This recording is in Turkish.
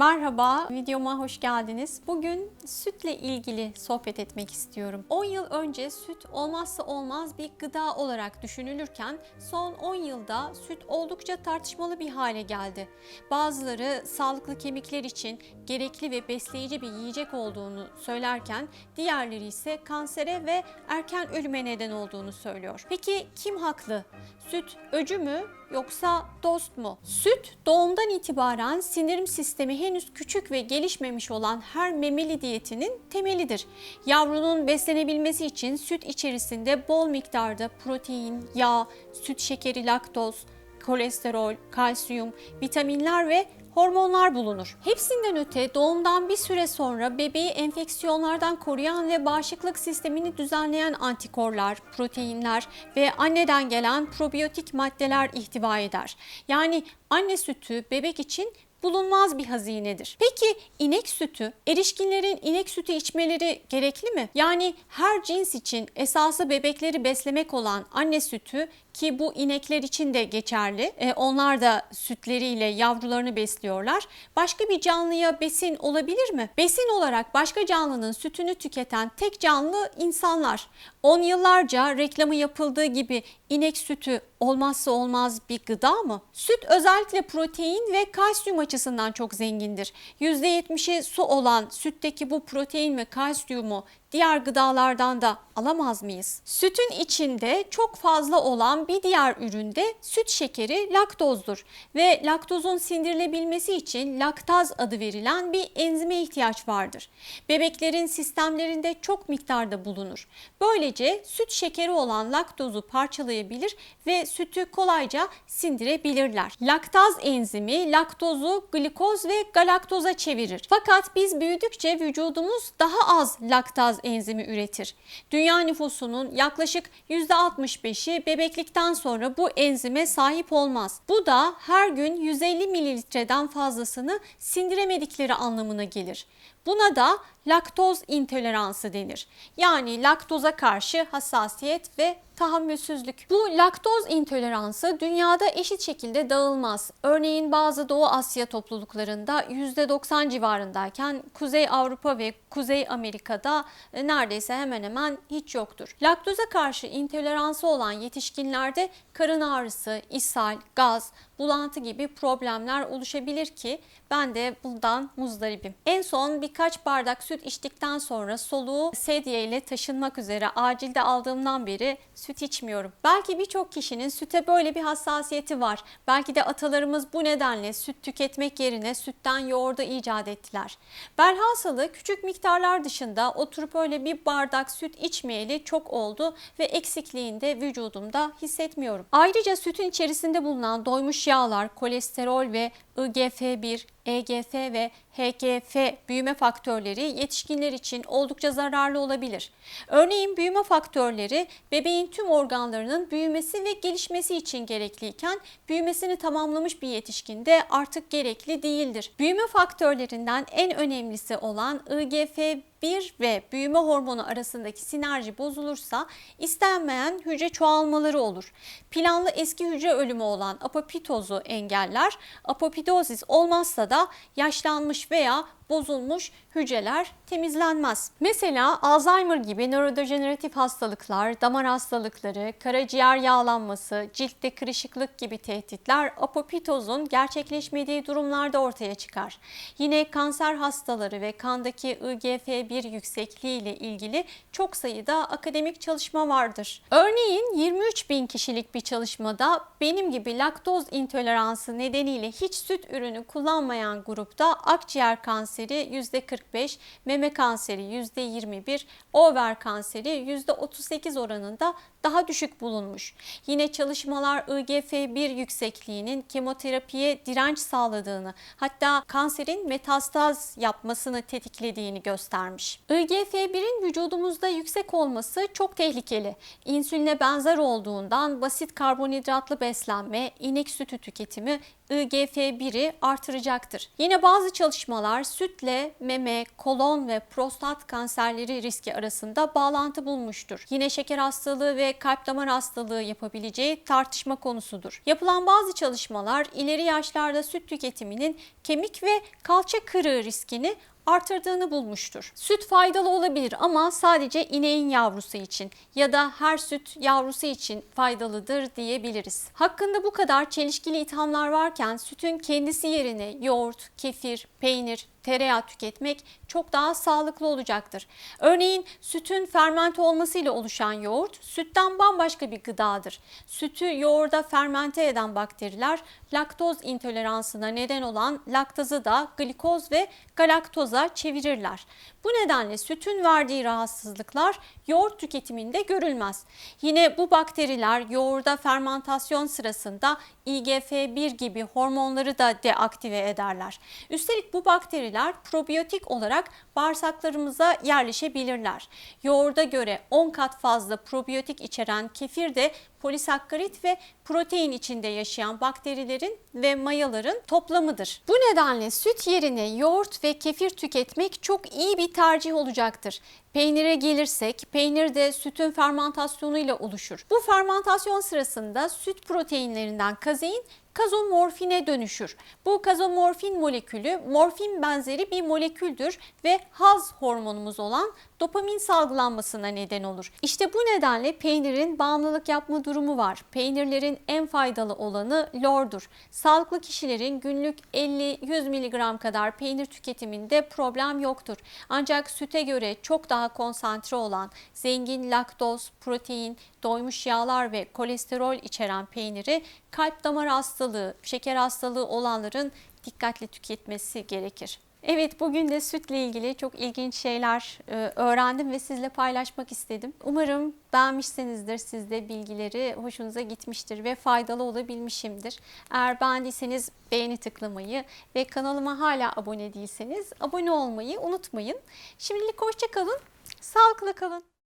Merhaba, videoma hoş geldiniz. Bugün sütle ilgili sohbet etmek istiyorum. 10 yıl önce süt olmazsa olmaz bir gıda olarak düşünülürken son 10 yılda süt oldukça tartışmalı bir hale geldi. Bazıları sağlıklı kemikler için gerekli ve besleyici bir yiyecek olduğunu söylerken diğerleri ise kansere ve erken ölüme neden olduğunu söylüyor. Peki kim haklı? Süt öcü mü yoksa dost mu? Süt doğumdan itibaren sindirim sistemi henüz küçük ve gelişmemiş olan her memeli diyetinin temelidir. Yavrunun beslenebilmesi için süt içerisinde bol miktarda protein, yağ, süt şekeri, laktoz, kolesterol, kalsiyum, vitaminler ve hormonlar bulunur. Hepsinden öte doğumdan bir süre sonra bebeği enfeksiyonlardan koruyan ve bağışıklık sistemini düzenleyen antikorlar, proteinler ve anneden gelen probiyotik maddeler ihtiva eder. Yani anne sütü bebek için bulunmaz bir hazinedir. Peki inek sütü, erişkinlerin inek sütü içmeleri gerekli mi? Yani her cins için esası bebekleri beslemek olan anne sütü ki bu inekler için de geçerli. E, onlar da sütleriyle yavrularını besliyorlar. Başka bir canlıya besin olabilir mi? Besin olarak başka canlının sütünü tüketen tek canlı insanlar. 10 yıllarca reklamı yapıldığı gibi inek sütü olmazsa olmaz bir gıda mı? Süt özellikle protein ve kalsiyum açısından çok zengindir. %70'i su olan sütteki bu protein ve kalsiyumu diğer gıdalardan da alamaz mıyız? Sütün içinde çok fazla olan bir diğer üründe süt şekeri laktozdur ve laktozun sindirilebilmesi için laktaz adı verilen bir enzime ihtiyaç vardır. Bebeklerin sistemlerinde çok miktarda bulunur. Böylece süt şekeri olan laktozu parçalayabilir ve sütü kolayca sindirebilirler. Laktaz enzimi laktozu glikoz ve galaktoza çevirir. Fakat biz büyüdükçe vücudumuz daha az laktaz enzimi üretir. Dünya nüfusunun yaklaşık %65'i bebeklikten sonra bu enzime sahip olmaz. Bu da her gün 150 mililitreden fazlasını sindiremedikleri anlamına gelir. Buna da laktoz intoleransı denir. Yani laktoza karşı hassasiyet ve tahammülsüzlük. Bu laktoz intoleransı dünyada eşit şekilde dağılmaz. Örneğin bazı Doğu Asya topluluklarında %90 civarındayken Kuzey Avrupa ve Kuzey Amerika'da e, neredeyse hemen hemen hiç yoktur. Laktoza karşı intoleransı olan yetişkinlerde karın ağrısı, ishal, gaz, bulantı gibi problemler oluşabilir ki ben de bundan muzdaribim. En son birkaç bardak süt içtikten sonra soluğu sedye ile taşınmak üzere acilde aldığımdan beri süt içmiyorum. Belki birçok kişinin süte böyle bir hassasiyeti var. Belki de atalarımız bu nedenle süt tüketmek yerine sütten yoğurdu icat ettiler. Belhasalı küçük miktarlar dışında oturup öyle bir bardak süt içmeyeli çok oldu ve eksikliğini de vücudumda hissetmiyorum. Ayrıca sütün içerisinde bulunan doymuş yağlar, kolesterol ve IGF-1, EGF ve HGF büyüme faktörleri yetişkinler için oldukça zararlı olabilir. Örneğin büyüme faktörleri bebeğin tüm organlarının büyümesi ve gelişmesi için gerekliyken büyümesini tamamlamış bir yetişkinde artık gerekli değildir. Büyüme faktörlerinden en önemlisi olan IGF 1 ve büyüme hormonu arasındaki sinerji bozulursa istenmeyen hücre çoğalmaları olur. Planlı eski hücre ölümü olan apoptozu engeller, apoptozis olmazsa da yaşlanmış veya bozulmuş hücreler temizlenmez. Mesela Alzheimer gibi nörodejeneratif hastalıklar, damar hastalıkları, karaciğer yağlanması, ciltte kırışıklık gibi tehditler apoptozun gerçekleşmediği durumlarda ortaya çıkar. Yine kanser hastaları ve kandaki IGF-1 yüksekliği ile ilgili çok sayıda akademik çalışma vardır. Örneğin 23 bin kişilik bir çalışmada benim gibi laktoz intoleransı nedeniyle hiç süt ürünü kullanmayan grupta akciğer kanseri %45, meme kanseri %21, over kanseri %38 oranında daha düşük bulunmuş. Yine çalışmalar IGF-1 yüksekliğinin kemoterapiye direnç sağladığını hatta kanserin metastaz yapmasını tetiklediğini göstermiş. IGF-1'in vücudumuzda yüksek olması çok tehlikeli. İnsüline benzer olduğundan basit karbonhidratlı beslenme, inek sütü tüketimi IGF-1'i artıracaktır. Yine bazı çalışmalar süt sütle meme, kolon ve prostat kanserleri riski arasında bağlantı bulmuştur. Yine şeker hastalığı ve kalp damar hastalığı yapabileceği tartışma konusudur. Yapılan bazı çalışmalar ileri yaşlarda süt tüketiminin kemik ve kalça kırığı riskini artırdığını bulmuştur. Süt faydalı olabilir ama sadece ineğin yavrusu için ya da her süt yavrusu için faydalıdır diyebiliriz. Hakkında bu kadar çelişkili ithamlar varken sütün kendisi yerine yoğurt, kefir, peynir, tereyağı tüketmek çok daha sağlıklı olacaktır. Örneğin sütün fermente olmasıyla oluşan yoğurt sütten bambaşka bir gıdadır. Sütü yoğurda fermente eden bakteriler laktoz intoleransına neden olan laktazı da glikoz ve galaktoza çevirirler. Bu nedenle sütün verdiği rahatsızlıklar yoğurt tüketiminde görülmez. Yine bu bakteriler yoğurda fermentasyon sırasında IGF-1 gibi hormonları da deaktive ederler. Üstelik bu bakteriler probiyotik olarak bağırsaklarımıza yerleşebilirler. Yoğurda göre 10 kat fazla probiyotik içeren kefir de polisakkarit ve protein içinde yaşayan bakterilerin ve mayaların toplamıdır. Bu nedenle süt yerine yoğurt ve kefir tüketmek çok iyi bir tercih olacaktır. Peynire gelirsek, peynir de sütün fermentasyonuyla oluşur. Bu fermentasyon sırasında süt proteinlerinden kazein kazomorfine dönüşür. Bu kazomorfin molekülü morfin benzeri bir moleküldür ve haz hormonumuz olan dopamin salgılanmasına neden olur. İşte bu nedenle peynirin bağımlılık yapma durumu var. Peynirlerin en faydalı olanı lordur. Sağlıklı kişilerin günlük 50-100 mg kadar peynir tüketiminde problem yoktur. Ancak süte göre çok daha konsantre olan zengin laktoz, protein, doymuş yağlar ve kolesterol içeren peyniri kalp damar hastalığı, şeker hastalığı olanların dikkatli tüketmesi gerekir. Evet bugün de sütle ilgili çok ilginç şeyler e, öğrendim ve sizle paylaşmak istedim. Umarım beğenmişsinizdir. Siz de bilgileri hoşunuza gitmiştir ve faydalı olabilmişimdir. Eğer beğendiyseniz beğeni tıklamayı ve kanalıma hala abone değilseniz abone olmayı unutmayın. Şimdilik hoşça kalın, sağlıklı kalın.